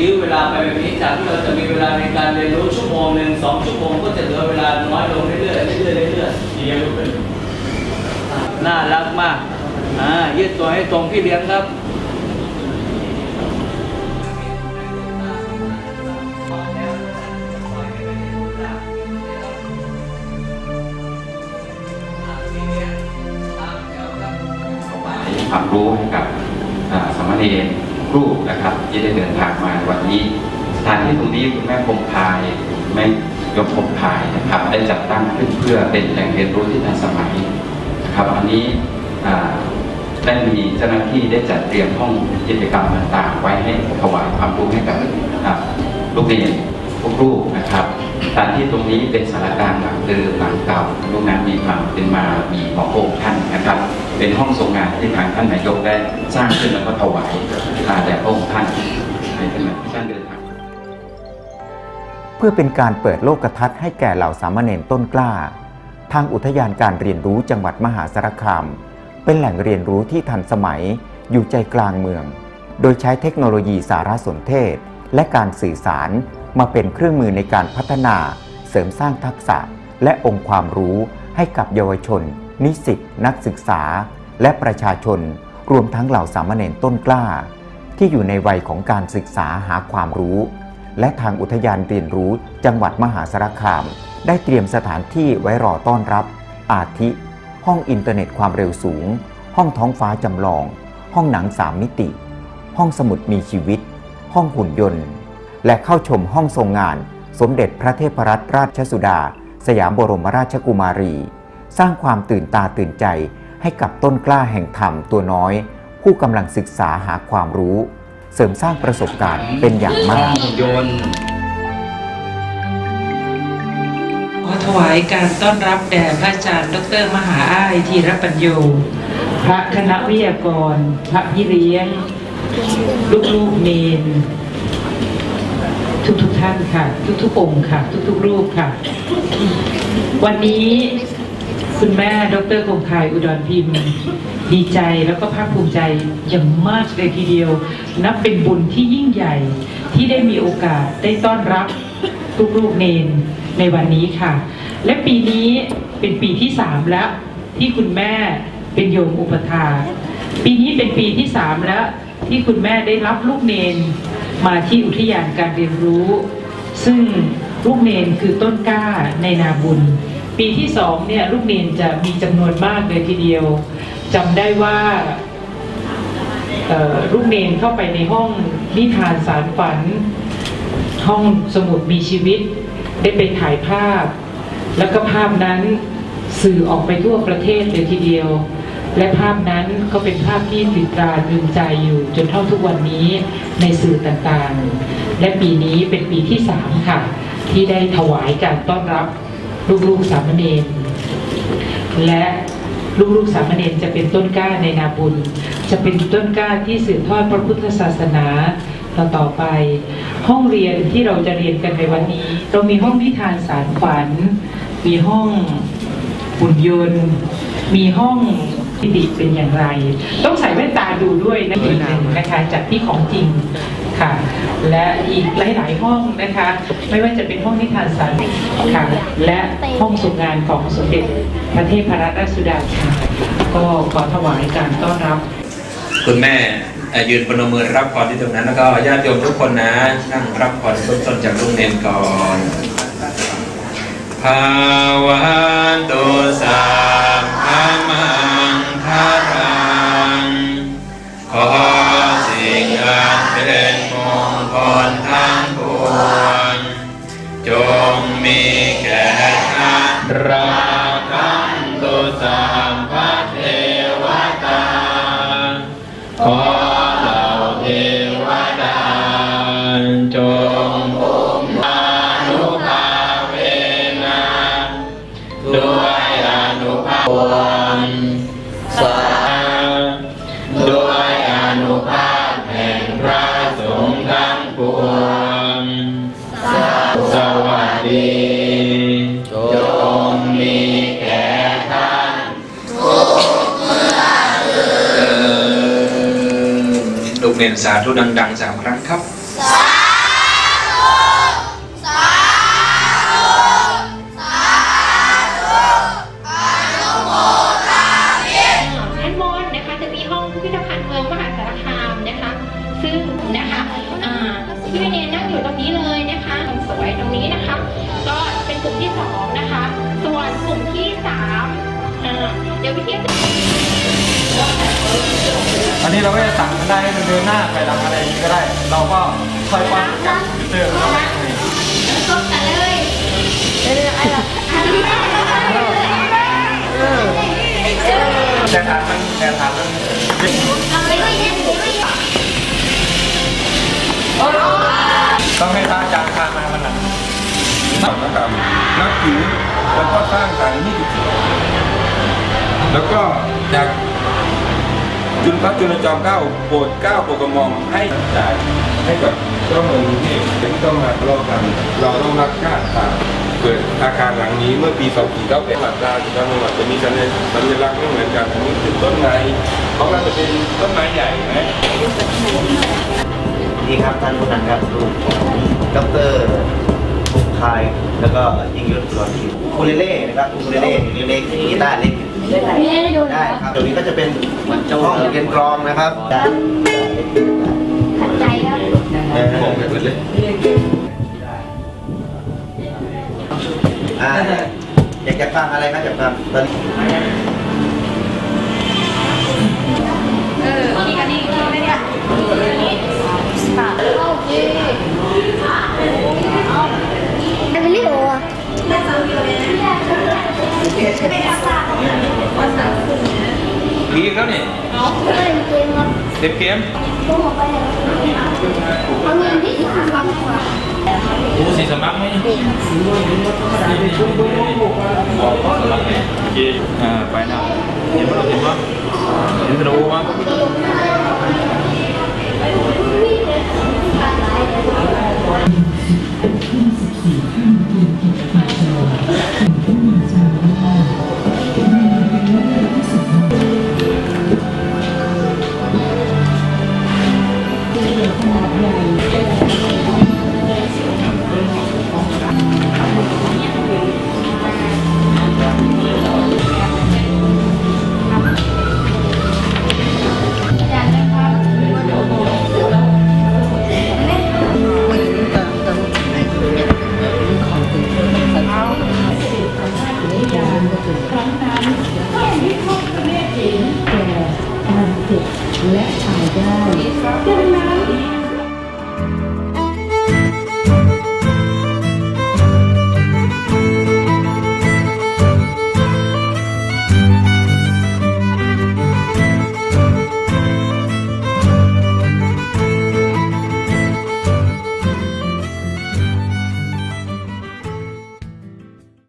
ยื้อเวลาไปแบบนี้จากที่เราจะมีเวลาในการเรียนรู้ชั่วโมงหนึ่งสองชั่วโมงก็จะเหลือเวลาน้อยลงเรื่อยๆเรื่อยๆเรื่อยๆเรียนรู้เป็นน่ารักมากอ่ายืดตัวให้ตรงพี่เลี้ยงครับความรู้ให้กับอ่าสามเณ รรูปนะครับ ที่ได้เดินทางมาวันนี้สถานที่ตรงนี้คุณแม่คมพายแม่ยกคมพายนะครับ ได้จัดตั้งขึ้นเพื่อเป็นแหล่งเรียนรู้ที่ทันสมัยนะครับอันนี้ได้มีเจ้าหน้าที่ได้จัดเตรียมห้องกิจกรรมต่างๆ ไว้ให้ถวายความรู้ให้กับลูกเรียนทุกรูปนะครับสถานที่ตรงนี้เป็นสารกลางหลังเดิมหลังเก่าโรงงานมีความเป็นมา มีของพระองค์ท่านนะครับ เป็นห้องทรงงานที่ทางท่านนายกได้สร้างขึ้นแล้วก็ถวาย พระองค์ท่านในขณะที่ท่านเดินทางเพื่อเป็นการเปิดโลกทัศน์ให้แก่เหล่าสามเณรต้นกล้า ทางอุทยานการเรียนรู้จังหวัดมหาสารคาม เป็นแหล่งเรียนรู้ที่ทันสมัยอยู่ใจกลางเมือง โดยใช้เทคโนโลยีสารสนเทศ และการสื่อสารมาเป็นเครื่องมือในการพัฒนาเสริมสร้างทักษะและองค์ความรู้ให้กับเยาวชน นิสิตนักศึกษา และประชาชน รวมทั้งเหล่าสามเณรต้นกล้า ที่อยู่ในวัยของการศึกษาหาความรู้ และทางอุทยานเรียนรู้จังหวัดมหาสารคาม ได้เตรียมสถานที่ไว้รอต้อนรับ อาทิ ห้องอินเทอร์เน็ตความเร็วสูง ห้องท้องฟ้าจำลอง ห้องหนังสามมิติ ห้องสมุดมีชีวิต ห้องหุ่นยนต์ และเข้าชมห้องทรงงาน สมเด็จพระเทพรัตนราชสุดา สยามบรมราชกุมารี สร้างความตื่นตาตื่นใจให้กับต้นกล้าแห่งธรรมตัวน้อย ผู้กำลังศึกษาหาความรู้ เสริมสร้างประสบการณ์เป็นอย่างมากยนต์ขอถวายการต้อนรับแด่พระอาจารย์ ดร มหาอ้ายธีรปัญโย พระคณะวิทยากร พระพี่เลี้ยง ลูกๆเนนทุกๆท่านค่ะ ทุกๆองค์ค่ะ ทุกๆรูปค่ะ วันนี้ คุณแม่ ดรคงคายอุดรพิมพ์ ดีใจแล้วก็ภาคภูมิใจอย่างมากเลยทีเดียว นับเป็นบุญที่ยิ่งใหญ่ที่ได้มีโอกาสได้ต้อนรับลูกๆเนนในวันนี้ค่ะ และปีนี้เป็นปีที่สามแล้วที่คุณแม่เป็นโยมอุปถาปีนี้เป็นปีที่สามแล้วที่คุณแม่ได้รับลูกเนนมาที่อุทยานการเรียนรู้ ซึ่งลูกเนนคือต้นกล้าในนาบุญ ปีที่สองเนี่ยลูกเนนจะมีจำนวนมากเลยทีเดียวจำได้ว่าลูกเนนเข้าไปในห้องนิทานสารฝัน ห้องสมุดมีชีวิต ได้ไปถ่ายภาพ แล้วก็ภาพนั้นสื่อออกไปทั่วประเทศเลยทีเดียว และภาพนั้นก็เป็นภาพที่ติดตราตรึงใจอยู่จนเท่าทุกวันนี้ในสื่อต่างๆ และปีนี้เป็นปีที่สามค่ะ ที่ได้ถวายการต้อนรับ ลูกๆสามเณรและลูกๆสามเณรจะเป็นต้นกล้าในนาบุญ จะเป็นต้นกล้าที่สืบทอดพระพุทธศาสนาต่อต่อไป ห้องเรียนที่เราจะเรียนกันในวันนี้ เรามีห้องนิทานสารฝัน มีห้องหุ่นยนต์ มีห้องพิติเป็นอย่างไร ต้องใส่แว่นตาดูด้วยนะอีกหนึ่งนะคะจากที่ของจริง ค่ะ และอีกหลาย ๆ ห้องนะคะ ไม่ว่าจะเป็นห้องนิทานสารค่ะ และห้องส่งงานของสมเด็จพระเทพรัตนราชสุดาก็ขอถวายการต้อนรับ คุณแม่ยืนปนมมือรับพรที่ตรงนั้น แล้วก็ญาติโยมทุกคนนะ นั่งรับพรต้นต้นจากลุงเนนก่อนภาวันตุ ข เรียนสาธุดังๆสามครั้งครับ สาธุาธุ สานุโมทามิด้านบนนะคะจะมีห้องพิพิธภัณฑ์เมืองมหาสารคามนะคะ ซึ่งนะคะพี่เรียนั่งอยู่ตรงนี้เลยนะคะสวยตรงนี้นะคะ ก็เป็นกลุ่มที่สองนะคะ ส่วนกลุ่มที่สามเดี๋ยววิท อันนี้เราก็จะสั่งกันได้ให้มันเดินหน้าไปหลังอะไรอย่างนี้ก็ได้ เราก็คอยปั้นกันเติมเข้าไปครบกันเลยเราแต่ฐานมันแต่ฐานมันเอาไปเลยเนี่ยต้องให้พระอาจารย์พามามันหนักสารกรรมนับถือแล้วก็สร้างสรรค์ที่แล้วก็จาก จุลพระจุลจอมเกล้าโปรดเกล้าโปรดกระหม่อมให้จ่ายให้กับเจ้าเมืองกรุงเทพที่ต้องมาทะเลาะกันเราต้องรักชาติศาสตร์เปิดอาคารหลังนี้เมื่อปี2498หลักการจังหวัดจะมีสัญสัญลักษณ์ไม่เหมือนกันอันนี้คือต้นไม้ของเราจะเป็นต้นไม้ใหญ่ไหมนี่ครับท่านผู้นำครับลูกของดรภูมิคายแล้วก็ยิงยุทธสุรทิพย์คูเลเล่นะครับคูเลเล่คูเลเล่กีตาร์เล็กได้ครับตรงนี้ก็จะเป็น ห้องเรียนกลองนะครับขัดใจครับเอออ่าอยากจะฟังอะไรครับอยากฟังตอนนี้เออนี่กันนี่นี่ไม่ได้ค่ะโอเค พีครับนี่เด็กเกมดูสิสมัครไหมอ่าไปนะเห็นมั้ยเห็นมั้ยเห็นกระดูกมั้